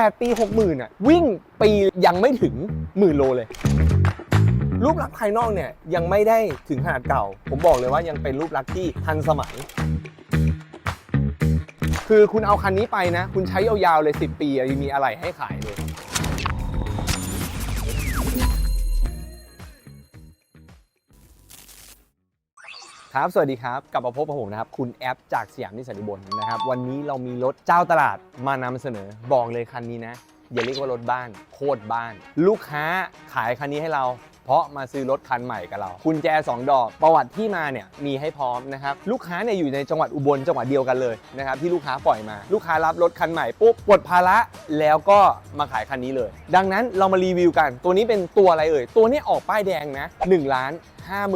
8 ปี 60,000อะวิ่งปียังไม่ถึงหมื่นโลเลย รูปลักษณ์ภายนอกเนี่ยยังไม่ได้ถึงขนาดเก่า ผมบอกเลยว่ายังเป็นรูปลักษณ์ที่ทันสมัย คือคุณเอาคันนี้ไปนะ คุณใช้ยาวๆเลย 10 ปียังมีอะไรให้ขายเลย ครับ สวัสดีครับ กลับมาพบกับผมนะครับ คุณแอปจากสยามนิสสันอุบลนะครับ วันนี้เรามีรถเจ้าตลาดมานำเสนอ บอกเลยคันนี้นะ อย่าเรียกว่ารถบ้าน โคตรบ้าน ลูกค้าขายคันนี้ให้เรา เพราะมาซื้อรถคันใหม่กับเราคุณแจ 2 ดอก ประวัติที่มาเนี่ยมีให้พร้อมนะครับลูกค้าเนี่ยอยู่ในจังหวัดอุบลจังหวัดเดียวกันเลยนะครับที่ลูกค้าปล่อยมา ลูกค้ารับรถคันใหม่ปุ๊บปลดภาระแล้วก็มาขายคันนี้เลย ดังนั้นเรามารีวิวกัน ตัวนี้เป็นตัวอะไรเอ่ยตัวนี้ออกป้ายแดงนะ1ล้าน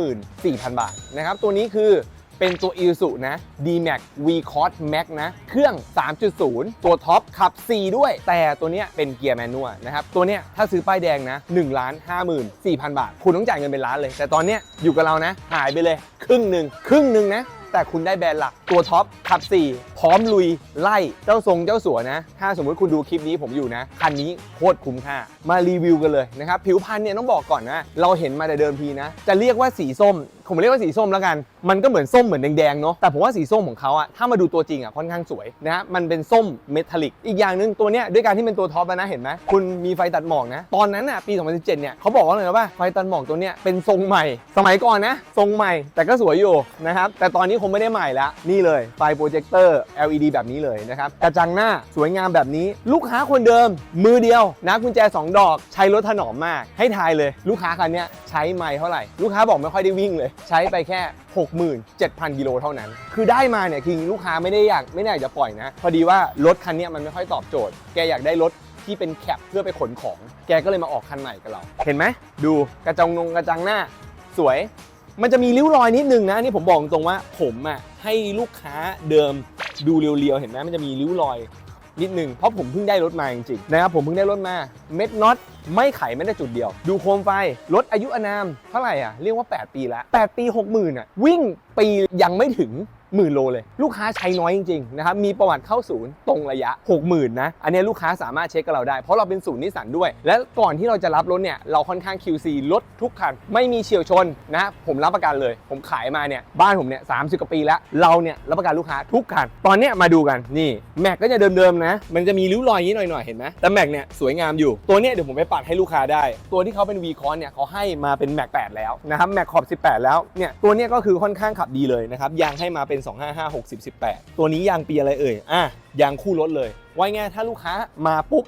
54,000 บาทนะครับตัวนี้คือ เป็นตัว i s u นะ D-Max V Cross Max นะ เครื่อง 3.0 ตัวท็อปขับ 4 ด้วย แต่ตัวเนี้ยเป็นเกียร์แมนนวลนะครับ ตัวเนี้ยถ้าซื้อป้ายแดงนะ1ล้าน54,000 บาท คุณต้องจ่ายเงินเป็นล้านเลย แต่ตอนเนี้ยอยู่กับเรานะ หายไปเลยครึ่งหนึ่งครึ่งหนึ่งนะแต่คุณได้แบรนด์หลักตัวท็อปขับ 4 พร้อมลุย ไล่เจ้าทรงเจ้าสัวนะ ถ้าสมมุติคุณดูคลิปนี้ผมอยู่นะ คันนี้โคตรคุ้มค่า มารีวิวกันเลยนะครับ ผิวพรรณเนี่ยต้องบอกก่อนนะ เราเห็นมาแต่เดิมทีนะ จะเรียกว่าสีส้ม ผมเรียกว่าสีส้มแล้วกัน มันก็เหมือนส้มเหมือนแดงๆเนาะ แต่ผมว่าสีส้มของเขาอะถ้ามาดูตัวจริงอะค่อนข้างสวยนะฮะ มันเป็นส้มเมทัลลิก อีกอย่างหนึ่งตัวเนี้ยด้วยการที่เป็นตัวท็อปนะเห็นไหมคุณมีไฟตัดหมอกนะ ตอนนั้นอะปี 2017 เนี่ยเขาบอกว่าเลยว่าไฟตัดหมอกตัวเนี้ยเป็นทรงใหม่ สมัยก่อนนะ ทรงใหม่ แต่ก็สวยอยู่นะครับ แต่ตอนนี้คงไม่ได้ใหม่แล้วนี่เลย ไฟโปรเจคเตอร์ LED แบบนี้เลยนะครับ กระจังหน้าสวยงามแบบนี้ ลูกค้าคนเดิม มือเดียวนะกุญแจ 2 ดอก ใช้รถถนอมมาก ให้ทายเลย ลูกค้าคันเนี้ยใช้ไม่เท่าไหร่ ลูกค้าบอกไม่ค่อยได้วิ่งเลยใช้ไปแค่ 67,000 กิโลเท่านั้น คือได้มาเนี่ยคือลูกค้าไม่ได้อยากไม่ได้อยากจะปล่อยนะ พอดีว่ารถคันนี้มันไม่ค่อยตอบโจทย์ แกอยากได้รถที่เป็นแคปเพื่อไปขนของ แกก็เลยมาออกคันใหม่กับเรา เห็นไหม ดูกระจงนงกระจังหน้า สวย มันจะมีริ้วรอยนิดนึงนะนี่ผมบอกตรงว่าผมอะให้ลูกค้าเดิมดูเรียวๆเห็นไหมมันจะมีริ้วรอย นิดนึงเพราะผมเพิ่งได้รถมาจริงๆนะครับผมเพิ่งได้รถมาเม็ดน็อตไม่ไขไม่ได้จุดเดียว ดูโคมไฟรถอายุอานามเท่าไหร่อะเรียกว่า 8 ปีแล้ว8ปี 60,000อะวิ่งปียังไม่ถึง หมื่นโลเลย ลูกค้าใช้น้อยจริงๆนะครับมีประวัติเข้าศูนย์ตรงระยะ 60,000นะอันนี้ลูกค้าสามารถเช็คกับเราได้ เพราะเราเป็นศูนย์นิสสันด้วย และก่อนที่เราจะรับรถเนี่ยเราค่อนข้าง QC รถทุกคัน ไม่มีเฉียวชนนะผมรับประกันเลย ผมขายมาเนี่ยบ้านผมเนี่ยสามสิบกว่าปีแล้วเราเนี่ยรับประกันลูกค้าทุกคัน ตอนเนี้ยมาดูกันนี่แม็กก็จะเดิมๆนะ มันจะมีริ้วรอยนี้หน่อยๆเห็นไหมแต่แม็กเนี่ยสวยงามอยู่ตัวเนี้ยเดี๋ยวผมไปปัดให้ลูกค้าได้ ตัวที่เขาเป็น V c o n เนี่ยเขาให้มาเป็นแม็ก8แล้วนะครับแม็กขอบ 18 แล้วเนี่ยตัวเนี้ยก็คือค่อนข้างขับดีเลยนะครับยางให้มาเป็น255 60 18 ตัวนี้ยางปีอะไรเอ่ยอะยางคู่รถเลย ไว้ง่ายถ้าลูกค้ามาปุ๊บ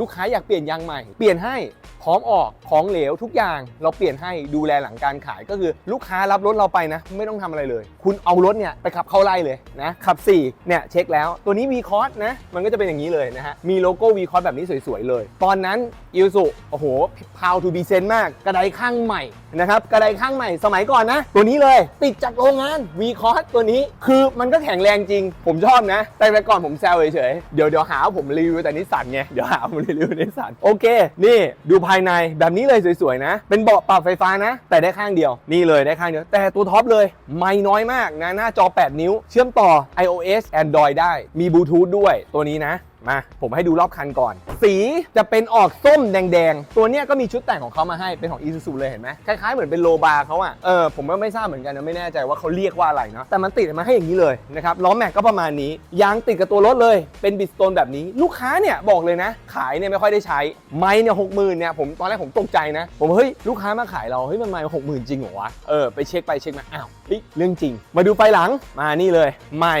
ลูกค้าอยากเปลี่ยนยางใหม่ เปลี่ยนให้พร้อมออกของเหลวทุกอย่าง เราเปลี่ยนให้ดูแลหลังการขายก็คือลูกค้ารับรถเราไปนะ ไม่ต้องทำอะไรเลย คุณเอารถเนี่ยไปขับเข้าไล่เลยนะขับ4เนี่ยเช็คแล้วตัวนี้ V c o s นะมันก็จะเป็นอย่างนี้เลยนะฮะมีโลโก้ V c o s แบบนี้สวยๆเลย ตอนนั้นอิลสุโอ้โหพาวทูบีเซนมากกระไดข้างใหม่นะครับกระไดข้างใหม่สมัยก่อนนะ ตัวนี้เลยติดจากโรงงาน V c o s ตัวนี้คือมันก็แข็งแรงจริง ผมชอบนะ แต่แต่ก่อนผมแซวเฉยๆเดี๋ยวเดี๋ยวหาว่าผมรีวิวแต่นิสสันไงเดี๋ยวหาามรีวิวนิสสันโอเค นี่ดูภายในแบบนี้เลยสวยๆนะ เป็นเบาะปรับไฟฟ้านะ แต่ได้ข้างเดียว นี่เลยได้ข้างเดียว แต่ตัวท็อปเลย ไม่น้อยมากนะ หน้าจอ 8 นิ้ว เชื่อมต่อ iOS Android ได้ มีบลูทูธด้วยตัวนี้นะ มา ผมให้ดูรอบคันก่อน สีจะเป็นออกส้มแดงๆ ตัวเนี้ยก็มีชุดแต่งของเขามาให้เป็นของ Isuzu เลยเห็นไหมคล้ายๆเหมือนเป็นโลบาร์เขาอะเออผมก็ไม่ทราบเหมือนกันนะไม่แน่ใจว่าเขาเรียกว่าอะไรเนาะแต่มันติดมาให้อย่างนี้เลยนะครับล้อแม็กก็ประมาณนี้ยางติดกับตัวรถเลยเป็นบิสโตนแบบนี้ ลูกค้าเนี่ยบอกเลยนะ ขายเนี่ยไม่ค่อยได้ใช้ไม้เนี่ยหกหมื่นเนี่ยผมตอนแรกผมตกใจนะ ผมเฮ้ยลูกค้ามาขายเราเฮ้ยมันไม้หกหมื่นจริงเหรอวะเออไปเช็คไปเช็คมาอ้าวเฮ้ยเรื่องจริง มาดูไฟหลังมานี่เลย ไม่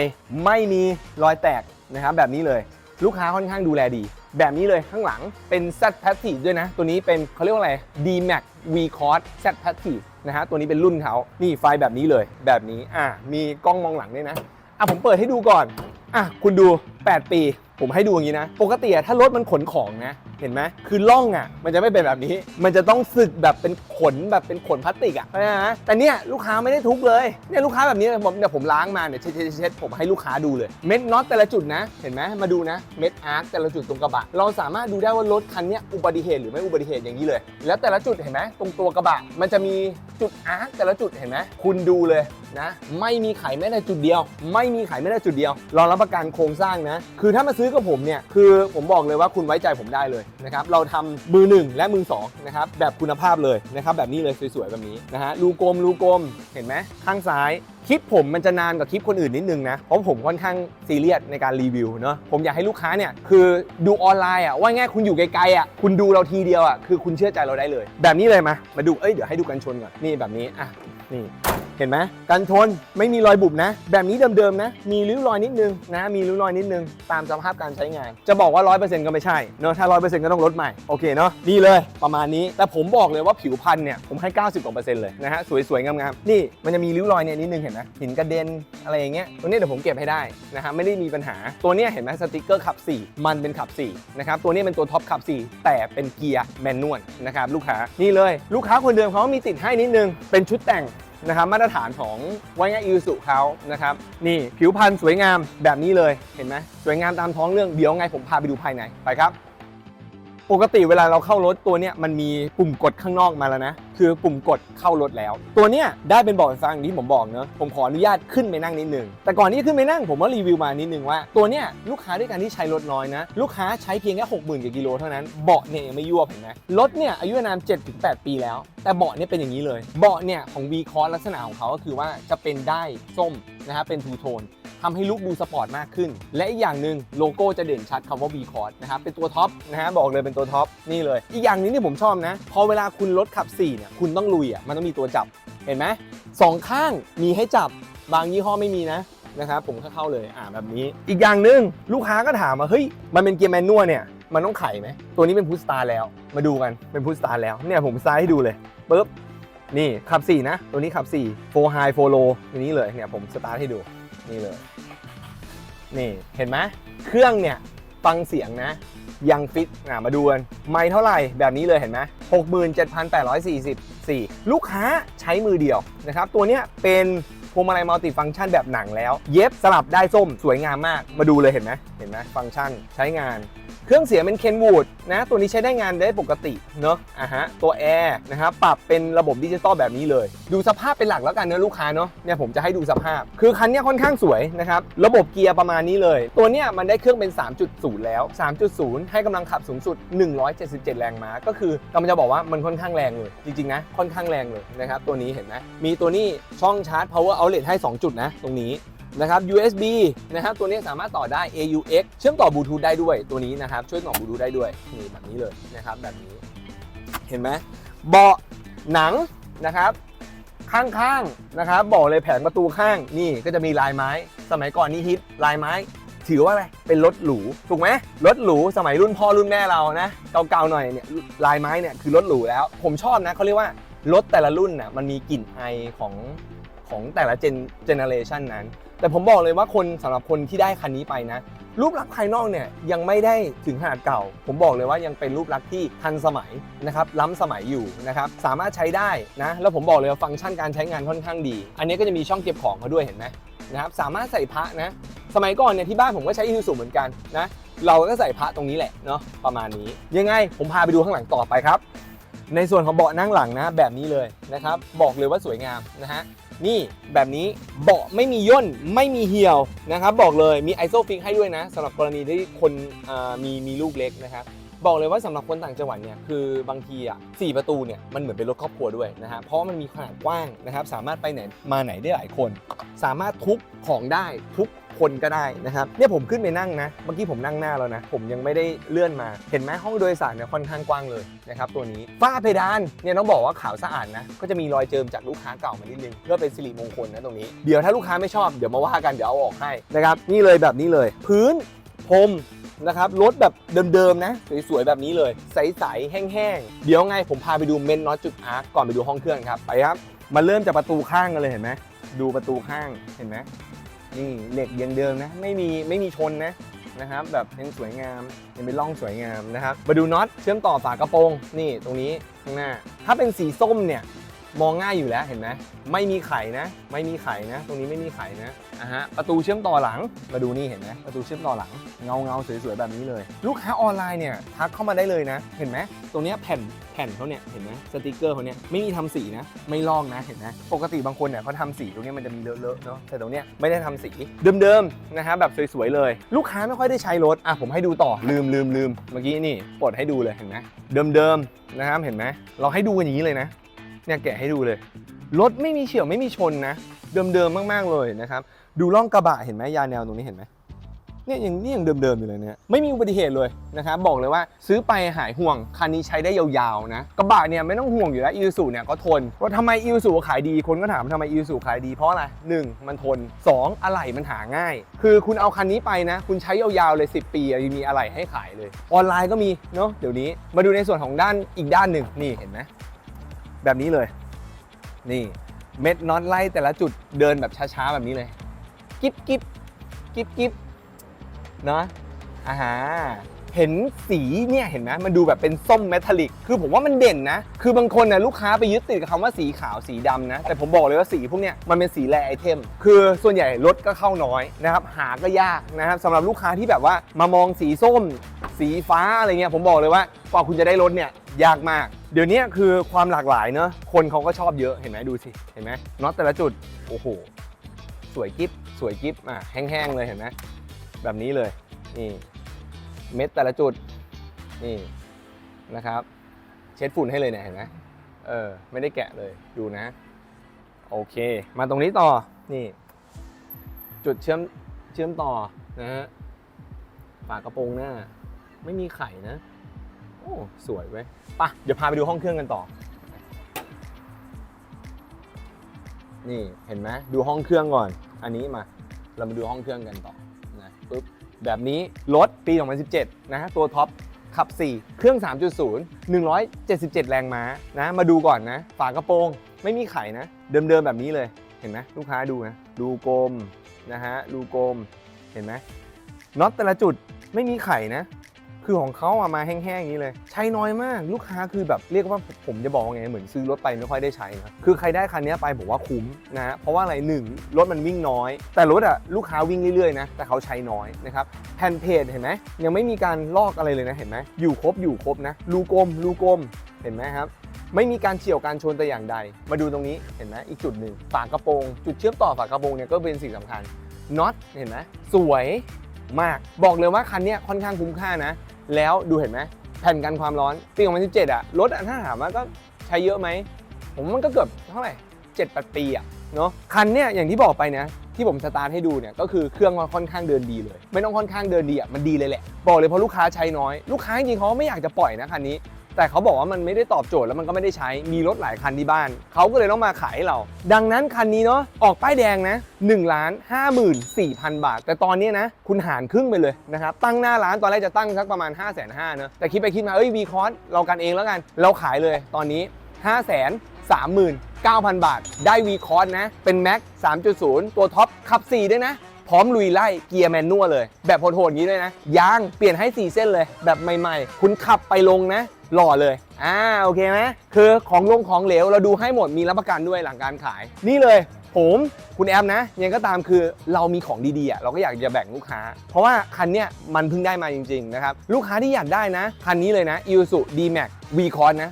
ไม่มีรอยแตกนะครับแบบนี้เลย ลูกค้าค่อนข้างดูแลดี แบบนี้เลยข้างหลังเป็น Z Passive ด้วยนะ ตัวนี้เป็นเขาเรียกว่าอะไร D Max V Cross Z Passive นะฮะตัวนี้เป็นรุ่นเขานี่ไฟแบบนี้เลยแบบนี้อะมีกล้องมองหลังด้วยนะอะผมเปิดให้ดูก่อนอะคุณดู 8 ปี ผมให้ดูอย่างนี้นะ ปกติถ้ารถมันขนของนะ เห็นไหมคือล่องอะ มันจะไม่เป็นแบบนี้ มันจะต้องสึกแบบเป็นขนแบบเป็นขนพลาสติกอะนะแต่เนี่ยลูกค้าไม่ได้ทุบเลยเนี่ยลูกค้าแบบนี้ผมเนี่ยผมล้างมาเนี่ยเช็ดเช็ดผมให้ลูกค้าดูเลยเม็ดน็อตแต่ละจุดนะ เห็นไหมมาดูนะเม็ดอาร์คแต่ละจุดตรงกระบะ เราสามารถดูได้ว่ารถคันนี้อุบัติเหตุหรือไม่อุบัติเหตุอย่างนี้เลย แล้วแต่ละจุดเห็นไหมตรงตัวกระบะ มันจะมีจุดอาร์คแต่ละจุดเห็นไหมคุณดูเลยนะไม่มีไขแม้แต่จุดเดียว ไม่มีไขแม้แต่จุดเดียวรารับประกันโครงสร้างนะ คือถ้ามาซื้อกับผมเนี่ยคือผมบอกเลยว่าคุณไว้ใจผมได้เลยนะครับเราทำมือหนึ่งและมือสองนะครับแบบคุณภาพเลยนะครับแบบนี้เลยสวยๆแบบนี้นะฮะรูกลมรูกลมเห็นไหมข้างซ้ายคลิปผมมันจะนานกว่าคลิปคนอื่นนิดนึงนะ เพราะผมค่อนข้างซีเรียสในการรีวิวเนาะผมอยากให้ลูกค้าเนี่ยคือดูออนไลน์อะว่าง่ายคุณอยู่ไกลๆอะคุณดูเราทีเดียวอะคือคุณเชื่อใจเราได้เลย แบบนี้เลยมามาดูเอ้ยเดี๋ยวให้ดูกันชนก่อนนี่แบบนี้อะ นี่เห็นไหมกันชนไม่มีรอยบุบนะ แบบนี้เดิมๆนะ มีริ้วรอยนิดนึงนะ มีริ้วรอยนิดนึง ตามสภาพการใช้งาน จะบอกว่า 100%ก็ไม่ใช่เนอะถ้า 100%ก็ต้องลดใหม่ โอเคเนาะนี่เลยประมาณนี้ แต่ผมบอกเลยว่าผิวพันธุ์เนี่ย ผมให้ 90กว่าเปอร์เซ็นต์เลยนะฮะ สวยๆ งามๆ นี่มันจะมีริ้วรอยเนี่ยนิดนึงเห็นไหมหินกระเด็นอะไรอย่างเงี้ยตัวนี้เดี๋ยวผมเก็บให้ได้นะฮะไม่ได้มีปัญหาตัวนี้เห็นไหมสติกเกอร์ขับ 4 มันเป็นขับ4นะครับตัวนี้เป็นตัวท็อปขับ 4 แต่เป็นเกียร์แมนนวลนะครับลูกค้านี่เลยลูกค้าคนเดิมเขามีติดให้นิดนึงเป็นชุดแต่ง นะครับมาตรฐานของวายาอิสุเขานะครับนี่ผิวพรรณสวยงามแบบนี้เลยเห็นไหมสวยงามตามท้องเรื่องเดี๋ยวไงผมพาไปดูภายในไปครับ ปกติเวลาเราเข้ารถตัวเนี้ยมันมีปุ่มกดข้างนอกมาแล้วนะ คือปุ่มกดเข้ารถแล้ว ตัวเนี้ยได้เป็นเบอกไฟฟ้าอย่างที่ผมบอกเนอะผมขออนุญาตขึ้นไปนั่งนิดนึงแต่ก่อนที่จะขึ้นไปนั่งผมว่ารีวิวมานิดนึงว่าตัวเนี้ยลูกค้าด้วยการที่ใช้รถน้อยนะ ลูกค้าใช้เพียงแค่60,000กว่ากิโลเท่านั้นเบาะเนี่ยยังไม่ยั่วเห็นไหมรถเนี่ยอายุอานาม7-8ปีแล้ว แต่เบาะเนี่ยเป็นอย่างนี้เลยเบาะเนี่ยของ V c o s ลักษณะของเขาก็คือว่าจะเป็นได้ส้มนะครับเป็นทูโทน ทำให้ลุคดูสปอร์ตมากขึ้น และอีกอย่างหนึ่งโลโก้จะเด่นชัดคำว่า V c o s นะครับเป็นตัวท็อปนะฮะบอกเลยเป็นตัวท็อปนี่เลย อีกอย่างนึงที่ผมชอบนะ พอเวลาคุณรถขับ4เนี่ยคุณต้องลุยอะมันต้องมีตัวจับเห็นไหมสองข้างมีให้จับบางยี่ห้อไม่มีนะนะครับผมเข้าๆเลยอ่าแบบนี้ อีกอย่างหนึ่งลูกค้าก็ถามว่าเฮ้ยมันเป็นเกียร์แมนนวลเนี่ยมันต้องไขไหมตัวนี้เป็นพุชสตาร์แล้ว มาดูกันเป็นพุชสตาร์แล้วเนี่ยผมสตาร์ทให้ดูเลยปึ๊บนี่ขับ 4 นะ ตัวนี้ขับ4 4 high 4 low อย่างนี้เลยเนี่ยผมสตาร์ทให้ดู นี่เลย นี่เห็นไหมเครื่องเนี่ยฟังเสียงนะ ยังฟิตอะมาดูกันไม่เท่าไหร่แบบนี้เลยเห็นไหม67,844ลูกค้าใช้มือเดียวนะครับ ตัวเนี้ยเป็นพวงมาลัยมัลติฟังก์ชันแบบหนังแล้ว เย็บสลับได้ส้มสวยงามมากมาดูเลยเห็นไหมเห็นไหมฟังก์ชันใช้งาน เครื่องเสียงเป็นเคนวูดนะตัวนี้ใช้ได้งานได้ปกติเนอะอะฮะตัวแอร์นะครับปรับเป็นระบบดิจิตอลแบบนี้เลย ดูสภาพเป็นหลักแล้วกันเนอะลูกค้าเนอะเนี่ยผมจะให้ดูสภาพ คือคันเนี้ยค่อนข้างสวยนะครับระบบเกียร์ประมาณนี้เลย ตัวเนี้ยมันได้เครื่องเป็น 3.0 แล้ว 3.0 ให้กำลังขับสูงสุด 177 แรงม้าก็คือกำลังจะบอกว่ามันค่อนข้างแรงเลย จริงๆนะค่อนข้างแรงเลยนะครับตัวนี้เห็นไหมมีตัวนี้ช่องชาร์จ power outlet ให้ 2 จุดนะตรงนี้ นะครับ USB นะครับตัวนี้สามารถต่อได้ AUX เชื่อมต่อบลูทูธได้ด้วยตัวนี้นะครับ ช่วยต่อบลูทูธได้ด้วยนี่แบบนี้เลยนะครับแบบนี้ เห็นไหมเบาะหนังนะครับข้างๆนะครับบอกเลยแผงประตูข้างนี่ก็จะมีลายไม้ สมัยก่อนนี่ฮิตลายไม้ ถือว่าอะไรเป็นรถหรูถูกไหมรถหรูสมัยรุ่นพ่อรุ่นแม่เรานะเก่าๆหน่อยเนี่ยลายไม้เนี่ยคือรถหรูแล้ว ผมชอบนะเขาเรียกว่ารถแต่ละรุ่นน่ะมันมีกลิ่นไอของของแต่ละเจนเจเนเรชันนั้น แต่ผมบอกเลยว่าคนสำหรับคนที่ได้คันนี้ไปนะ รูปลักษณ์ภายนอกเนี่ยยังไม่ได้ถึงขนาดเก่า ผมบอกเลยว่ายังเป็นรูปลักษณ์ที่ทันสมัยนะครับล้ำสมัยอยู่นะครับสามารถใช้ได้นะแล้วผมบอกเลยว่าฟังก์ชันการใช้งานค่อนข้างดี อันนี้ก็จะมีช่องเก็บของมาด้วยเห็นไหมนะครับสามารถใส่พระนะสมัยก่อนเนี่ยที่บ้านผมก็ใช้อีซูซูเหมือนกันนะเราก็ใส่พระตรงนี้แหละเนาะประมาณนี้ ยังไงผมพาไปดูข้างหลังต่อไปครับ ในส่วนของเบาะนั่งหลังนะแบบนี้เลยนะครับบอกเลยว่าสวยงามนะฮะ นี่แบบนี้เบาะไม่มีย่นไม่มีเหี่ยวนะครับ บอกเลยมีไอโซฟิกให้ด้วยนะสำหรับกรณีที่คนมีมีลูกเล็กนะครับบอกเลยว่าสำหรับคนต่างจังหวัดเนี่ยคือบางทีอะสี่ประตูเนี่ยมันเหมือนเป็นรถครอบครัวด้วยนะฮะเพราะมันมีขนาดกว้างนะครับ สามารถไปไหนมาไหนได้หลายคน สามารถทุกของได้ทุก คนก็ได้นะครับเนี่ยผมขึ้นไปนั่งนะเมื่อกี้ผมนั่งหน้าแล้วนะผมยังไม่ได้เลื่อนมา เห็นไหมห้องโดยสารเนี่ยค่อนข้างกว้างเลยนะครับตัวนี้ฝ้าเพดานเนี่ยต้องบอกว่าขาวสะอาดนะก็จะมีรอยเจิมจากลูกค้าเก่ามานิดนึงเพื่อเป็นสิริมงคลนะตรงนี้เดี๋ยวถ้าลูกค้าไม่ชอบเดี๋ยวมาว่ากันเดี๋ยวเอาออกให้นะครับนี่เลยแบบนี้เลย พื้นพรมนะครับรถแบบเดิมๆนะสวยๆแบบนี้เลย ใสๆแห้งๆ เดี๋ยวไงผมพาไปดูเมนน็อตจุดอาร์ก่อนไปดูห้องเครื่องครับ ไปครับ มาเริ่มจากประตูข้างกันเลยเห็นไหมดูประตูข้างเห็นไหม นี่เหล็กยังเดิมนะ ไม่มีไม่มีชนนะนะครับ แบบยังสวยงามยังเป็นร่องสวยงามนะครับ มาดูน็อตเชื่อมต่อฝากระโปรงนี่ตรงนี้ข้างหน้า ถ้าเป็นสีส้มเนี่ย มองง่ายอยู่แล้วเห็นไหมไม่มีไข่นะ ไม่มีไข่นะ ตรงนี้ไม่มีไข่นะอะฮะประตูเชื่อมต่อหลังมาดูนี่เห็นไหมประตูเชื่อมต่อหลังเงาเงาสวยๆแบบนี้เลย ลูกค้าออนไลน์เนี่ยทักเข้ามาได้เลยนะ เห็นไหมตรงนี้แผ่นแผ่นเขาเนี่ยเห็นไหมสติกเกอร์เขาเนี่ยไม่มีทำสีนะ ไม่ลอกนะเห็นไหมปกติบางคนเนี่ยเขาทำสีตรงนี้มันจะมีเลอะๆเนาะแต่ตรงเนี้ยไม่ได้ทำสีเดิมๆนะฮะแบบสวยๆเลย ลูกค้าไม่ค่อยได้ใช้รถอะผมให้ดูต่อลืมลืมลืมเมื่อกี้นี่ปลดให้ดูเลยเห็นไหมเดิมๆนะครับเห็นไหมเราให้ดูกันอย่างนี้เลยนะ เนี่ยแกะให้ดูเลย รถไม่มีเฉียวไม่มีชนนะ เดิมๆมากๆเลยนะครับ ดูร่องกระบะเห็นไหมยาแนวตรงนี้เห็นไหมเนี่ยยังนี่ยังเดิมๆอยู่เลยเนี่ยไม่มีอุบัติเหตุเลยนะครับบอกเลยว่าซื้อไปหายห่วงคันนี้ใช้ได้ยาวๆนะกระบะเนี่ยไม่ต้องห่วงอยู่แล้วอีซูเนี่ยก็ทนว่าทำไมอีซูขายดีคนก็ถามทำไมอีซูขายดีเพราะอะไรหนึ่งมันทนสองอะไหล่มันหาง่าย คือคุณเอาคันนี้ไปนะ คุณใช้ยาวๆเลย 10 ปียังมีอะไหล่ให้ขายเลย ออนไลน์ก็มีเนาะเดี๋ยวนี้มาดูในส่วนของด้านอีกด้านหนึ่งนี่เห็นไหม แบบนี้เลย นี่เม็ดน็อตไล่แต่ละจุดเดินแบบช้าๆแบบนี้เลย กิ๊บกิ๊บกิ๊บกิ๊บเนาะอ่าฮะเห็นสีเนี่ยเห็นไหมมันดูแบบเป็นส้มเมทัลลิก คือผมว่ามันเด่นนะ คือบางคนนะลูกค้าไปยึดติดกับคำว่าสีขาวสีดำนะ แต่ผมบอกเลยว่าสีพวกเนี้ยมันเป็นสีแรไอเทม คือส่วนใหญ่รถก็เข้าน้อยนะครับ หาก็ยากนะครับสำหรับลูกค้าที่แบบว่ามามองสีส้ม สีฟ้าอะไรเงี้ยผมบอกเลยว่ากว่าคุณจะได้รถเนี่ย ยากมาก เดี๋ยวนี้คือความหลากหลายเนอะคนเขาก็ชอบเยอะเห็นไหมดูสิเห็นไหมน็อตแต่ละจุดโอ้โหสวยกิฟสวยกิฟอะแห้งๆเลยเห็นไหมแบบนี้เลยนี่เม็ดแต่ละจุดนี่นะครับ เช็ดฝุ่นให้เลยเนี่ยเห็นไหมเออไม่ได้แกะเลยดูนะ โอเค มาตรงนี้ต่อนี่ จุดเชื่อมเชื่อมต่อนะฮะฝากระโปรงหน้า ไม่มีไข่นะ โอ้สวยเว้ยปะเดี๋ยวพาไปดูห้องเครื่องกันต่อ นี่เห็นไหมดูห้องเครื่องก่อน อันนี้มา เรามาดูห้องเครื่องกันต่อนะปุ๊บแบบนี้รถปี 2017 นะฮะตัวท็อปขับ 4 เครื่อง 3.0 177 แรงม้านะ มาดูก่อนนะ ฝากระโปรงไม่มีไข่นะ เดิมๆแบบนี้เลย เห็นไหมลูกค้าดูนะดูกลมนะฮะดูกลม เห็นไหมน็อตแต่ละจุดไม่มีไข่นะ คือของเขาอะมาแห้งๆอย่างนี้เลย ใช้น้อยมากลูกค้าคือแบบเรียกว่าผมจะบอกว่าไงเหมือนซื้อรถไปไม่ค่อยได้ใช้นะคือใครได้คันนี้ไปผมว่าคุ้มนะฮะเพราะว่าอะไรหนึ่งรถมันวิ่งน้อย แต่รถอะลูกค้าวิ่งเรื่อยๆนะแต่เขาใช้น้อยนะครับแผ่นเพจเห็นไหมยังไม่มีการลอกอะไรเลยนะเห็นไหมอยู่ครบอยู่ครบนะรูกลมรูกลมเห็นไหมครับไม่มีการเฉี่ยวการชนแต่อย่างใด มาดูตรงนี้เห็นไหมอีกจุดหนึ่งฝากระโปรง จุดเชื่อมต่อฝากระโปรงเนี่ยก็เป็นสิ่งสำคัญน็อตเห็นไหมสวยมาก บอกเลยว่าคันนี้ค่อนข้างคุ้มค่านะ แล้วดูเห็นไหมแผ่นกันความร้อนปี 2017อะรถอะถ้าถามว่าก็ใช้เยอะไหม ผมมันก็เกือบเท่าไหร่7 8 ปีอะเนาะคันเนี้ยอย่างที่บอกไปนะ ที่ผมสตาร์ทให้ดูเนี่ยก็คือเครื่องมันค่อนข้างเดินดีเลย ไม่ต้องค่อนข้างเดินดีอะมันดีเลยแหละ บอกเลยเพราะลูกค้าใช้น้อย ลูกค้าจริงเขาไม่อยากจะปล่อยนะคันนี้ แต่เขาบอกว่ามันไม่ได้ตอบโจทย์แล้วมันก็ไม่ได้ใช้ มีรถหลายคันที่บ้าน เขาก็เลยต้องมาขายให้เรา ดังนั้นคันนี้เนาะ ออกป้ายแดงนะ1ล้าน54,000บาท แต่ตอนนี้นะ คุณหารครึ่งไปเลยนะครับ ตั้งหน้าร้านตอนแรกจะตั้งสักประมาณ 5 5 0 0 0เนอะแต่คิดไปคิดมา เอ้ยวีคอร์สเรากันเองแล้วกัน เราขายเลยตอนนี้5 3 39,000 บาท ได้วีคอร์สนะ เป็นแม็ก3.0 ตัวท็อปขับ 4 ด้วยนะ พร้อมลุยไล่เกียร์แมนนวลเลย แบบโหดๆอย่างนี้เลยนะยางเปลี่ยนให้ 4 เส้นเลย แบบใหม่ๆ คุณขับไปลงนะหล่อเลย อ่า โอเคไหมคือของลงของเหลวเราดูให้หมดมีรับประกันด้วยหลังการขาย นี่เลย ผมคุณแอมนะ ยังก็ตามคือเรามีของดีๆอะเราก็อยากจะแบ่งลูกค้า เพราะว่าคันเนี้ยมันเพิ่งได้มาจริงๆนะครับ ลูกค้าที่อยากได้นะ คันนี้เลยนะ i s u D-Max V c o n นะ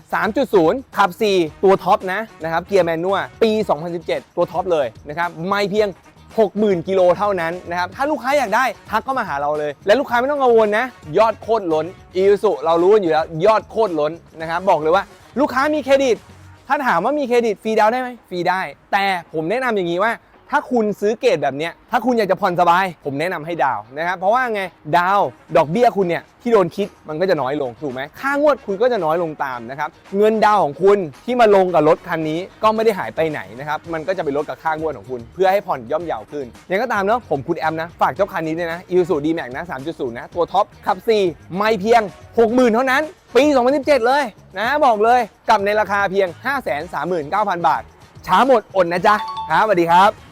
3.0 ขับ 4 ตัวท็อปนะนะครับ เกียร์แมนนวลปี 2017 ตัวท็อปเลยนะครับ ไม่เพียง 60,000 กิโลเท่านั้นนะครับ ถ้าลูกค้าอยากได้ทักก็มาหาเราเลย และลูกค้าไม่ต้องกังวลนะ ยอดโคตรล้นอีสุเรารู้กันอยู่แล้ว ยอดโคตรล้นนะครับบอกเลยว่าลูกค้ามีเครดิต ถ้าถามว่ามีเครดิตฟรีดาวได้ไหมฟรีได้ แต่ผมแนะนำอย่างนี้ว่า ถ้าคุณซื้อเกรดแบบเนี้ยถ้าคุณอยากจะผ่อนสบาย ผมแนะนำให้ดาวนะครับ เพราะว่าไงดาวดอกเบี้ยคุณเนี่ยที่โดนคิดมันก็จะน้อยลงถูกไหมค่างวดคุณก็จะน้อยลงตามนะครับ เงินดาวของคุณที่มาลงกับรถคันนี้ก็ไม่ได้หายไปไหนนะครับมันก็จะไปลดกับค่างวดของคุณ เพื่อให้ผ่อนย่อมเยาวขึ้นยังก็ตามเนาะผมคุณแอมนะฝากเจ้าคันนี้ด้วยนะ i s u d m a x นะ3.0นะตัวท็อปขับ 4 ไม่เพียง 60,000 เท่านั้น ปี 2017 เลยนะบอกเลยกับในราคาเพียง 539,000 บาท ช้าหมดอดนะจ๊ะครับสวัสดีครับ